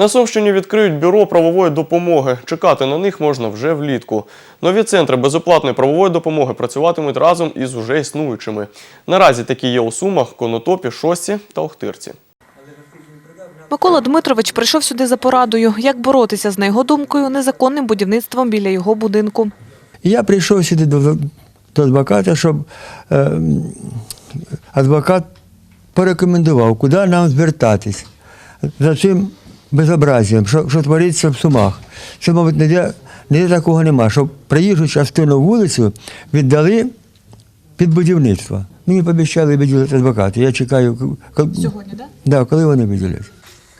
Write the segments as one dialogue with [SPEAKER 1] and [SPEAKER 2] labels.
[SPEAKER 1] На Сумщині відкриють бюро правової допомоги. Чекати на них можна вже влітку. Нові центри безоплатної правової допомоги працюватимуть разом із уже існуючими. Наразі такі є у Сумах, Конотопі, Шості та Охтирці.
[SPEAKER 2] Микола Дмитрович прийшов сюди за порадою, як боротися з, на його думкою, незаконним будівництвом біля його будинку.
[SPEAKER 3] Я прийшов сюди до, до адвоката, щоб е, адвокат порекомендував, куди нам звертатись за цим безобразієм, що, що твориться в Сумах. Це, мабуть, ніде, ніде такого нема, щоб проїжджу частину вулицю віддали під будівництво. Мені пообіцяли виділити адвокати. Я чекаю, коли,
[SPEAKER 2] Сьогодні, так?
[SPEAKER 3] да, коли вони виділять.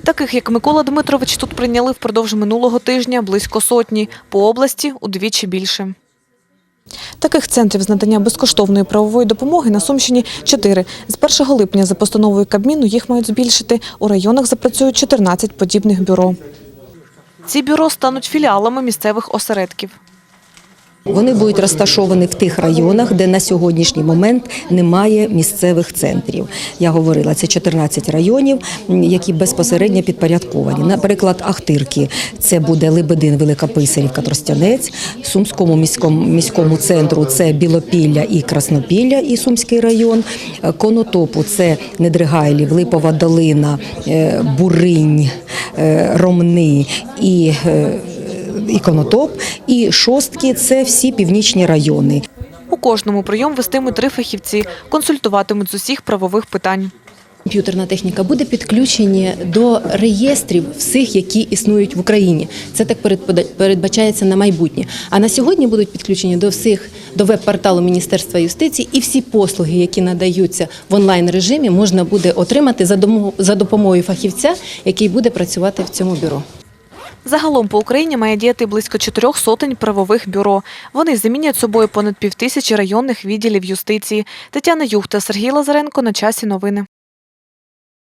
[SPEAKER 2] Таких, як Микола Дмитрович, тут прийняли впродовж минулого тижня близько сотні, по області удвічі більше. Таких центрів з надання безкоштовної правової допомоги на Сумщині чотири. З 1 липня за постановою Кабміну їх мають збільшити. У районах запрацюють 14 подібних бюро. Ці бюро стануть філіалами місцевих осередків.
[SPEAKER 4] Вони будуть розташовані в тих районах, де на сьогоднішній момент немає місцевих центрів. Я говорила, це 14 районів, які безпосередньо підпорядковані. Наприклад, Ахтирки це буде Лебедин, Великописарівка, Тростянець, Сумському міському міському центру це Білопілля і Краснопілля, і Сумський район. Е, Конотопу це Недригайлів, Липова долина, е, Буринь, е, Ромни і. Е, і шостки це всі північні райони.
[SPEAKER 2] У кожному прийом вестимуть три фахівці, консультуватимуть з усіх правових питань.
[SPEAKER 5] Комп'ютерна техніка буде підключені до реєстрів всіх, які існують в Україні. Це так передбачається на майбутнє. А на сьогодні будуть підключені до всіх до веб-порталу Міністерства юстиції, і всі послуги, які надаються в онлайн режимі, можна буде отримати за допомогою фахівця, який буде працювати в цьому бюро.
[SPEAKER 2] Загалом по Україні має діяти близько чотирьох сотень правових бюро. Вони замінять собою понад півтисячі районних відділів юстиції. Тетяна Юхта, Сергій Лазаренко. На часі новини.